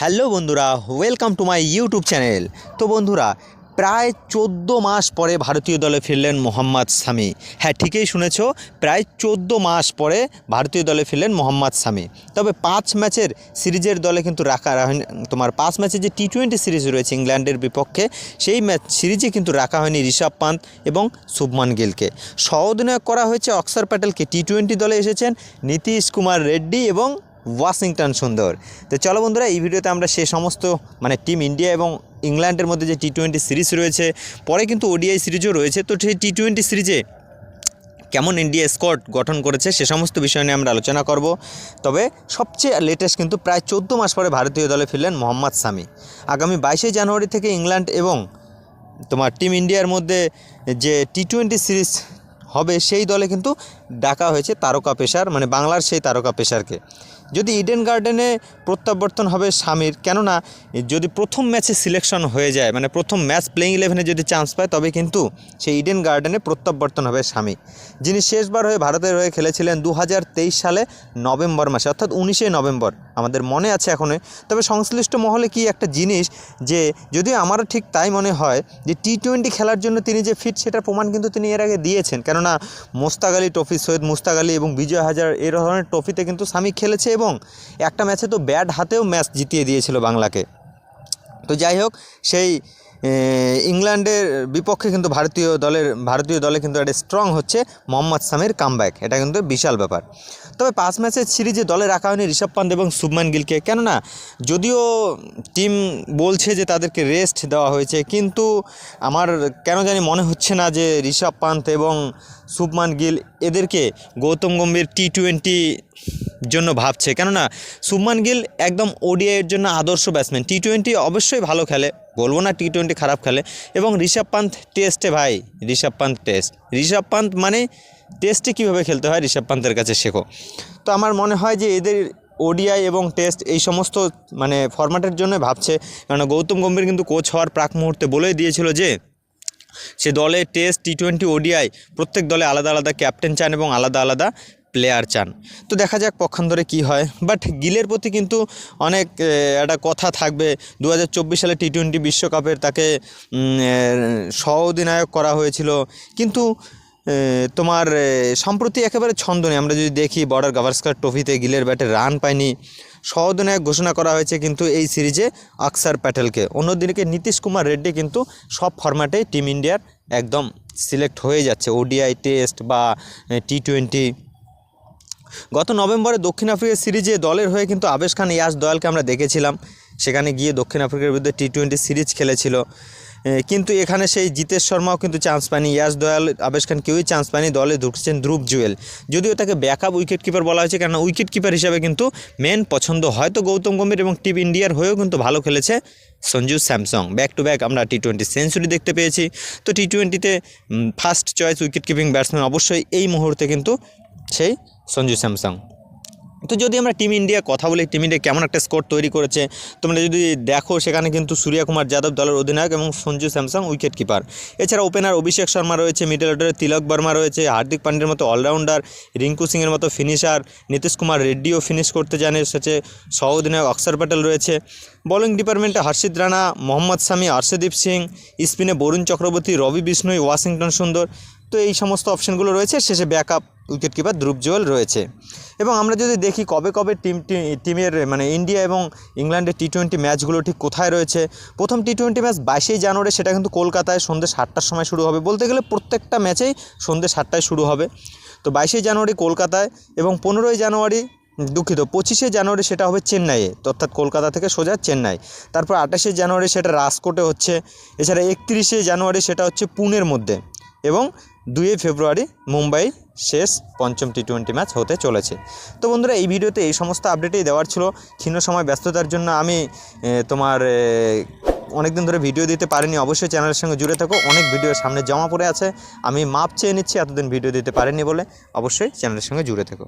Hello বন্ধুরা welcome to my YouTube channel তো বন্ধুরা, প্রায় চোদ্দ মাস পরে ভারতীয় দলে ফিরলেন মোহাম্মদ সামি হ্যাঁ ঠিকই শুনেছ, প্রায় চোদ্দ মাস পরে ভারতীয় দলে ফিরলেন মোহাম্মদ সামি তবে পাঁচ ম্যাচের সিরিজের দলে কিন্তু রাখা হয়নি তোমার পাঁচ ম্যাচের যে টি টোয়েন্টি সিরিজ রয়েছে ইংল্যান্ডের বিপক্ষে, সেই ম্যাচ, সিরিজে কিন্তু রাখা হয়নি ঋষভ পান্ত এবং শুভমান গিলকে। সহ অধিনায়ক করা হয়েছে অক্সর প্যাটেলকে। টি টোয়েন্টি দলে এসেছেন নীতিশ কুমার রেড্ডি এবং ওয়াশিংটন সুন্দর। তো চলো বন্ধুরা, এই ভিডিওতে আমরা সে সমস্ত মানে টিম ইন্ডিয়া এবং ইংল্যান্ডের মধ্যে যে টি টোয়েন্টি সিরিজ রয়েছে, পরে কিন্তু ওডিআই সিরিজও রয়েছে। তো সেই টি টোয়েন্টি সিরিজে কেমন ইন্ডিয়া স্কোয়াড গঠন করেছে, সে সমস্ত বিষয় নিয়ে আমরা আলোচনা করব। তবে সবচেয়ে লেটেস্ট কিন্তু প্রায় চোদ্দ মাস পরে ভারতীয় দলে ফিরলেন মোহাম্মদ সামি আগামী বাইশে জানুয়ারি থেকে ইংল্যান্ড এবং তোমার টিম ইন্ডিয়ার মধ্যে যে টি টোয়েন্টি সিরিজ হবে, সেই দলে কিন্তু ডাকা হয়েছে তারকা পেশার মানে বাংলার সেই তারকা পেশারকে যদি ইডেন গার্ডেনে প্রত্যাবর্তন হবে স্বামীর, কেননা যদি প্রথম ম্যাচে সিলেকশন হয়ে যায় মানে প্রথম ম্যাচ প্লেইং ইলেভেনে যদি চান্স পায়, তবে কিন্তু সেই ইডেন গার্ডেনে প্রত্যাবর্তন হবে স্বামী। যিনি শেষবার হয়ে ভারতের হয়ে খেলেছিলেন দু হাজার তেইশ সালে নভেম্বর মাসে, অর্থাৎ উনিশে নভেম্বর। আমাদের মনে আছে এখনও তবে সংশ্লিষ্ট মহলে কি একটা জিনিস যে, যদিও আমারও ঠিক তাই মনে হয় যে টি টোয়েন্টি খেলার জন্য তিনি যে ফিট সেটার প্রমাণ কিন্তু তিনি এর আগে দিয়েছেন। কেননা মোস্তাক আলী ট্রফি, সৈয়দ মুস্তাক আলী এবং বিজয় হাজার এই ধরনের ট্রফিতে কিন্তু স্বামী খেলেছে এবং একটা ম্যাচে তো ব্যাট হাতেও ম্যাচ জিতিয়ে দিয়েছিল বাংলাকে। তো যাই হোক, সেই ইংল্যান্ডের বিপক্ষে কিন্তু ভারতীয় দলের, ভারতীয় দলে কিন্তু একটা স্ট্রং হচ্ছে মোহাম্মদ সামির কামব্যাক এটা কিন্তু বিশাল ব্যাপার। তবে পাঁচ ম্যাচের সিরিজে দলে রাখা হয়নি ঋষভ পান্ত এবং শুভমান গিলকে। কেননা, যদিও টিম বলছে যে তাদেরকে রেস্ট দেওয়া হয়েছে, কিন্তু আমার কেন জানি মনে হচ্ছে না যে ঋষভ পান্ত এবং শুভমান গিল এদেরকে গৌতম গম্ভীর টি টোয়েন্টি জন্য ভাবছে। কেননা, শুভমান গিল একদম ওডিআইয়ের জন্য আদর্শ ব্যাটসম্যান টি টোয়েন্টি অবশ্যই ভালো খেলে, বলব না টি টোয়েন্টি খারাপ খেলে। এবং ঋষভ পান্ত টেস্টে ভাই, ঋষভ পান্ত টেস্ট ঋষভ পান্ত মানে টেস্টে কীভাবে খেলতে হয় ঋষভ পান্তের কাছে শেখো। তো আমার মনে হয় যে এদের ওডিআই এবং টেস্ট এই সমস্ত মানে ফরম্যাটের জন্য ভাবছে। কারণ গৌতম গম্ভীর কিন্তু কোচ হওয়ার প্রাক মুহূর্তে বলেই দিয়েছিল যে, সে দলে টেস্ট টি টোয়েন্টি ওডিআই প্রত্যেক দলে আলাদা আলাদা ক্যাপ্টেন চান এবং আলাদা আলাদা প্লেয়ার চান। তো দেখা যাক পক্ষান্তরে কি হয়। বাট গিলের প্রতি কিন্তু অনেক একটা কথা থাকবে। দু হাজার চব্বিশ সালে টি টোয়েন্টি বিশ্বকাপের তাকে সহ অধিনায়ক করা হয়েছিল। কিন্তু তোমার সম্প্রতি একেবারে ছন্দ নেই আমরা যদি দেখি বর্ডার গাভাস্কার ট্রফিতে গিলের ব্যাটে রান পায়নি। সহ অধিনায়ক ঘোষণা করা হয়েছে কিন্তু এই সিরিজে আকসার প্যাটেলকে। অন্যদিকে নীতিশ কুমার রেড্ডি কিন্তু সব ফরম্যাটেই টিম ইন্ডিয়ার একদম সিলেক্ট হয়ে যাচ্ছে। ওডিআই টেস্ট বা টি টোয়েন্টি গত নভেম্বরে দক্ষিণ আফ্রিকা সিরিজে দলের হয়ে কিন্তু আবেশ খান ইয়াস দয়ালকে আমরা দেখেছিলাম। সেখানে গিয়ে দক্ষিণ আফ্রিকার বিরুদ্ধে টি টোয়েন্টি সিরিজ খেলেছিল। কিন্তু এখানে সেই জিতেশ শর্মাও কিন্তু চান্স পায়নি। ইয়াস দয়াল, আবেশ খান কেউই চান্স পায়নি দলে ঢুকছেন ধ্রুব জুয়েল। যদিও তাকে ব্যাকআপ উইকেট কিপার বলা হয়েছে, কেননা উইকেট কিপার হিসাবে কিন্তু মেন পছন্দ হয়তো গৌতম গম্ভীর এবং টিম ইন্ডিয়ার হয়েও কিন্তু ভালো খেলেছে Sanju Samson. Back to back আমরা টি টোয়েন্টি সেঞ্চুরি দেখতে পেয়েছি। তো টি টোয়েন্টিতে first choice wicket keeping batsman অবশ্যই এই মুহূর্তে কিন্তু সেই সঞ্জু স্যামসং। তো যদি আমরা টিম ইন্ডিয়া কথা বলি, টিম ইন্ডিয়া কেমন একটা স্কোর তৈরি করেছে, তোমরা যদি দেখো, সেখানে কিন্তু সূর্য কুমার যাদব দলের অধিনায়ক এবং সঞ্জু স্যামসং উইকেট কিপার এছাড়া ওপেনার অভিষেক শর্মা রয়েছে মিডল অর্ডারে তিলক বর্মা রয়েছে, হার্দিক পান্ডের মতো অলরাউন্ডার রিঙ্কু সিংয়ের মতো ফিনিশার নীতিশ কুমার রেড্ডিও ফিনিশ করতে জানে এসেছে সহ অধিনায়ক অক্ষর প্যাটেল রয়েছে। বোলিং ডিপার্টমেন্টে হর্ষিত রানা, মোহাম্মদ শামি অর্ষদীপ সিং স্পিনে বরুণ চক্রবর্তী, রবি বিষ্ণুই, ওয়াশিংটন সুন্দর। তো এই সমস্ত অপশনগুলো রয়েছে, শেষে backup wicket keeper Dhruv Jurel রয়েছে। এবং আমরা যদি দেখি কবে কবে টিম টিমের মানে ইন্ডিয়া এবং ইংল্যান্ডের টি টোয়েন্টি ম্যাচগুলো ঠিক কোথায় রয়েছে, প্রথম টি টোয়েন্টি ম্যাচ বাইশেই জানুয়ারি, সেটা কিন্তু কলকাতায় সন্ধ্যে সাতটার সময় শুরু হবে। বলতে গেলে প্রত্যেকটা ম্যাচেই সন্ধ্যে সাতটায় শুরু হবে। তো বাইশে জানুয়ারি কলকাতায় এবং পনেরোই জানুয়ারি দুঃখিত, পঁচিশে জানুয়ারি সেটা হবে চেন্নাইয়ে, অর্থাৎ কলকাতা থেকে সোজা চেন্নাই। তারপর আঠাশে জানুয়ারি সেটা রাজকোটে হচ্ছে, এছাড়া একত্রিশে জানুয়ারি সেটা হচ্ছে পুনের মধ্যে। এবং দুই ফেব্রুয়ারি, মুম্বাই শেষ পঞ্চম টি টোয়েন্টি ম্যাচ হতে চলেছে। তো বন্ধুরা, এই ভিডিওতে এই সমস্ত আপডেটেই দেওয়ার ছিল। ক্ষীণ সময়, ব্যস্ততার জন্য আমি তোমার অনেক দিন ধরে ভিডিও দিতে পারিনি। অবশ্যই চ্যানেলের সঙ্গে জুড়ে থাকো। অনেক ভিডিও সামনে জমা পড়ে আছে। আমি মাপ চেয়ে নিচ্ছি, এতদিন ভিডিও দিতে পারিনি বলে। অবশ্যই চ্যানেলের সঙ্গে জুড়ে থেকো।